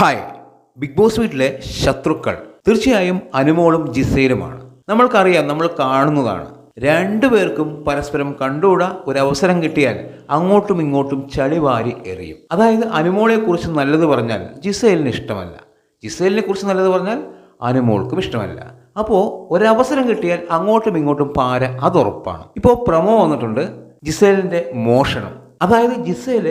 Hi big boss വീട്ടിലെ ശത്രുക്കൾ തീർച്ചയായും അനുമോളും ജിസയിലുമാണ്. നമ്മൾക്കറിയാം നമ്മൾ കാണുന്നതാണ്. രണ്ടുപേർക്കും പരസ്പരം കണ്ടുകൂടാ ഒരു അവസരം കിട്ടിയാൽ അങ്ങോട്ടും ഇങ്ങോട്ടും ചളിവാരി എറിയും. അതായത് അനുമോളെക്കുറിച്ച് നല്ലത് പറഞ്ഞാൽ ജിസേലിന് ഇഷ്ടമല്ല. ജിസേലിനെ കുറിച്ച് നല്ലത് പറഞ്ഞാൽ അനുമോൾക്കും ഇഷ്ടമല്ല. അപ്പോൾ ഒരവസരം കിട്ടിയാൽ അങ്ങോട്ടും ഇങ്ങോട്ടും പാര അതുറപ്പാണ് ഇപ്പോൾ പ്രമോ വന്നിട്ടുണ്ട് ജിസേലിന്റെ മോഷണം. അതായത് ജിസേൽ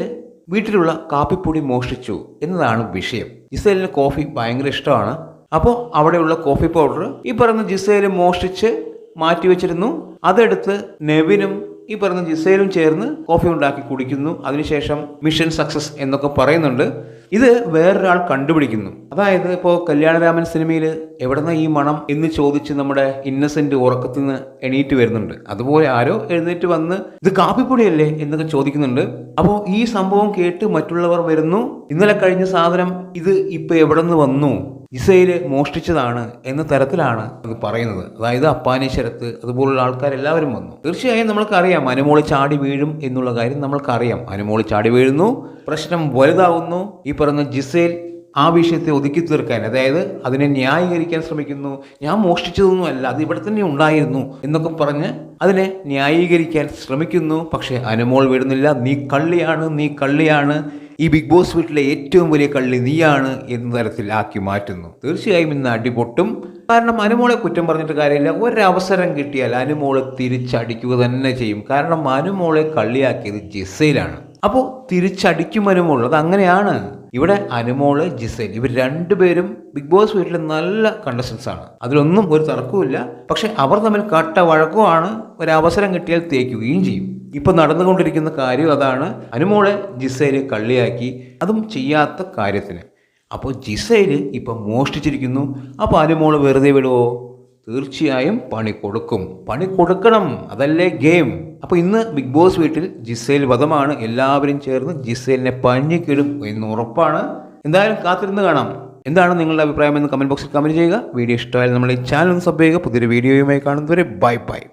വീട്ടിലുള്ള കാപ്പിപ്പൊടി മോഷ്ടിച്ചു എന്നതാണ് വിഷയം. ജിസേലിന് കോഫി ഭയങ്കര ഇഷ്ടമാണ്. അപ്പോൾ അവിടെയുള്ള കോഫി പൗഡർ ഈ പറയുന്ന ജിസേൽ മോഷ്ടിച്ച് മാറ്റി വെച്ചിരുന്നു. അതെടുത്ത് നെവിനും ഈ പറഞ്ഞ ജിസേലും ചേർന്ന് കോഫി ഉണ്ടാക്കി കുടിക്കുന്നു. അതിനുശേഷം മിഷൻ സക്സസ് എന്നൊക്കെ പറയുന്നുണ്ട്. ഇത് വേറൊരാൾ കണ്ടുപിടിക്കുന്നു. അതായത് ഇപ്പോൾ കല്യാണരാമൻ സിനിമയിൽ എവിടുന്ന ഈ മണം എന്ന് ചോദിച്ച് നമ്മുടെ ഇന്നസെന്റ് ഉറക്കത്തിൽ നിന്ന് എണീറ്റ് വരുന്നുണ്ട്. അതുപോലെ ആരോ എഴുന്നേറ്റ് വന്ന് ഇത് കാപ്പിപ്പൊടിയല്ലേ? എന്നൊക്കെ ചോദിക്കുന്നുണ്ട്. അപ്പോൾ ഈ സംഭവം കേട്ട് മറ്റുള്ളവർ വരുന്നു. ഇന്നലെ കഴിഞ്ഞ സാധനം ഇത് ഇപ്പൊ എവിടെ നിന്ന് വന്നു? ഇസയിൽ മോഷ്ടിച്ചതാണ് എന്ന തരത്തിലാണ് അത് പറയുന്നത്. അതായത് അപ്പാനീശ്വരത്ത് അതുപോലുള്ള ആൾക്കാരെല്ലാവരും വന്നു. തീർച്ചയായും നമ്മൾക്കറിയാം അനുമോളി ചാടി വീഴും എന്നുള്ള കാര്യം നമ്മൾക്കറിയാം. അനുമോളി ചാടി വീഴുന്നു പ്രശ്നം വലുതാവുന്നു ഈ പറഞ്ഞ ജിസേൽ ആ വിഷയത്തെ ഒതുക്കി തീർക്കാൻ അതായത് അതിനെ ന്യായീകരിക്കാൻ ശ്രമിക്കുന്നു. ഞാൻ മോഷ്ടിച്ചതൊന്നുമല്ല അത് ഇവിടെ തന്നെ ഉണ്ടായിരുന്നു എന്നൊക്കെ പറഞ്ഞ് അതിനെ ന്യായീകരിക്കാൻ ശ്രമിക്കുന്നു. പക്ഷേ അനുമോൾ വിടുന്നില്ല നീ കള്ളിയാണ് നീ കള്ളിയാണ് ഈ ബിഗ് ബോസ് വീട്ടിലെ ഏറ്റവും വലിയ കള്ളി നീയാണ് എന്ന തരത്തിൽ ആക്കി മാറ്റുന്നു. തീർച്ചയായും ഇന്ന് അടിപൊട്ടും. കാരണം അനുമോളെ കുറ്റം പറഞ്ഞിട്ട് കാര്യമില്ല. ഒരവസരം കിട്ടിയാൽ അനുമോളെ തിരിച്ചടിക്കുക തന്നെ ചെയ്യും. കാരണം അനുമോളെ കള്ളിയാക്കിയത് ജിസയിലാണ്. അപ്പോൾ തിരിച്ചടിക്കും അനുമോൾ അത് അങ്ങനെയാണ്. ഇവിടെ അനുമോൾ ജിസൈൽ ഇവർ രണ്ടുപേരും ബിഗ് ബോസ് വീട്ടിൽ നല്ല കണ്ടസ്റ്റൻസ് ആണ്. അതിലൊന്നും ഒരു തർക്കവുമില്ല. പക്ഷെ അവർ തമ്മിൽ കട്ട വഴക്കുമാണ്. ഒരവസരം കിട്ടിയാൽ തേക്കുകയും ചെയ്യും. ഇപ്പൊ നടന്നുകൊണ്ടിരിക്കുന്ന കാര്യം അതാണ്. അനുമോളെ ജിസൈൽ കള്ളിയാക്കി. അതും ചെയ്യാത്ത കാര്യത്തിന്. അപ്പോൾ ജിസൈൽ ഇപ്പം മോഷ്ടിച്ചിരിക്കുന്നു. അപ്പോൾ അനുമോൾ വെറുതെ വിടുവോ തീർച്ചയായും പണി കൊടുക്കും. പണി കൊടുക്കണം. അതല്ലേ ഗെയിം. അപ്പോൾ ഇന്ന് ബിഗ് ബോസ് വീട്ടിൽ ജിസൈൽ വധമാണ്. എല്ലാവരും ചേർന്ന് ജിസൈലിനെ പഞ്ഞിക്കിടും എന്ന് ഉറപ്പാണ്. എന്തായാലും കാത്തിരുന്ന് കാണാം. എന്താണ് നിങ്ങളുടെ അഭിപ്രായം എന്ന് കമന്റ് ബോക്സിൽ കമന്റ് ചെയ്യുക. വീഡിയോ ഇഷ്ടമായാലും നമ്മൾ ഈ ചാനൽ സബ് ചെയ്യുക. പുതിയൊരു വീഡിയോയുമായി കാണുന്നവരെ ബൈ ബൈ.